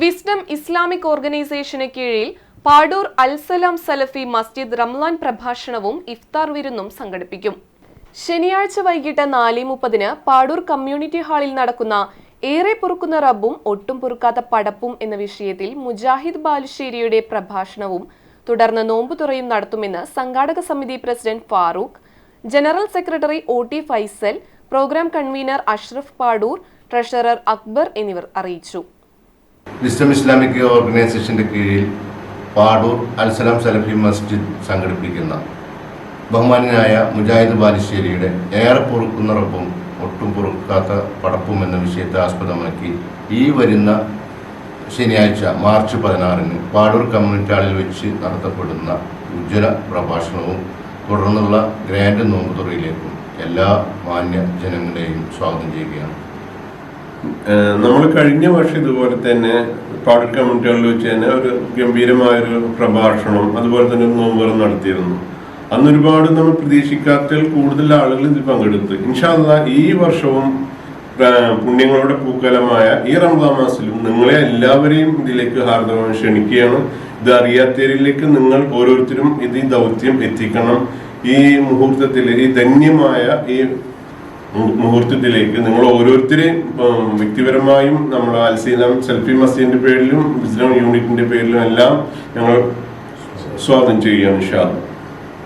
Wisdom Islamic ഓർഗനൈസേഷന് കീഴിൽ പാടൂർ അൽസലാം സലഫി മസ്ജിദ് റംലാൻ പ്രഭാഷണവും ഇഫ്താർ വിരുന്നും സംഘടിപ്പിക്കും. ശനിയാഴ്ച വൈകിട്ട് നാല് മുപ്പതിന് പാടൂർ കമ്മ്യൂണിറ്റി ഹാളിൽ നടക്കുന്ന ഏറെ പൊറുക്കുന്ന റബ്ബും ഒട്ടും പൊറുക്കാത്ത പടപ്പും എന്ന വിഷയത്തിൽ മുജാഹിദ് ബാലുശ്ശേരിയുടെ പ്രഭാഷണവും തുടർന്ന് നോമ്പുതുറയും നടത്തുമെന്ന് സംഘാടക സമിതി president Farooq general secretary O T Faisal programme convener Ashraf Padur treasurer Akbar എന്നിവർ അറിയിച്ചു. വിസ്ഡം ഇസ്ലാമിക് ഓർഗനൈസേഷന്റെ കീഴിൽ പാടൂർ അൽസലാം സലഫി മസ്ജിദ് സംഘടിപ്പിക്കുന്ന ബഹുമാനായ മുജാഹിദ് ബാലുശ്ശേരിയുടെ ഏറെ പൊറുക്കുന്നറപ്പും ഒട്ടും പൊറുക്കാത്ത പടപ്പും എന്ന വിഷയത്തെ ആസ്പദമാക്കി ഈ വരുന്ന ശനിയാഴ്ച മാർച്ച് പതിനാറിന് പാടൂർ കമ്മ്യൂണിറ്റി ഹാളിൽ വെച്ച് നടത്തപ്പെടുന്ന ഉജ്ജ്വല പ്രഭാഷണവും തുടർന്നുള്ള ഗ്രാൻഡ് നോമ്പുതുറയിലേക്കും എല്ലാ മാന്യ ജനങ്ങളെയും സ്വാഗതം ചെയ്യുകയാണ്. നമ്മൾ കഴിഞ്ഞ വർഷം ഇതുപോലെ തന്നെ പാടൽ കമ്മിറ്റികളിൽ വെച്ച് തന്നെ ഒരു ഗംഭീരമായൊരു പ്രഭാഷണം അതുപോലെ തന്നെ ഒരു നോമ്പർ നടത്തിയിരുന്നു. അന്ന് ഒരുപാട് നമ്മൾ പ്രതീക്ഷിക്കാത്തതിൽ കൂടുതൽ ആളുകൾ ഇതിൽ പങ്കെടുത്തു. ഇൻഷാല്ല ഈ വർഷവും പുണ്യങ്ങളുടെ പൂക്കലമായ ഈ റംസാൻ മാസത്തിലും നിങ്ങളെ എല്ലാവരെയും ഇതിലേക്ക് ഹാർദവം ക്ഷണിക്കുകയാണ്. ഇത് അറിയാത്തവരിലേക്ക് നിങ്ങൾ ഓരോരുത്തരും ഇത് ഈ ദൗത്യം എത്തിക്കണം. ഈ മുഹൂർത്തത്തിൽ ഈ ധന്യമായ ഈ മുഹൂർത്തത്തിലേക്ക് നിങ്ങൾ ഓരോരുത്തരെയും വ്യക്തിപരമായും നമ്മൾ അൽസീലം സെൽഫി മസ്ജിദിന്റെ പേരിലും വിസ്ഡം യൂണിറ്റിന്റെ പേരിലും എല്ലാം ഞങ്ങൾ സ്വാഗതം ചെയ്യുകയാണ് അല്ലാ.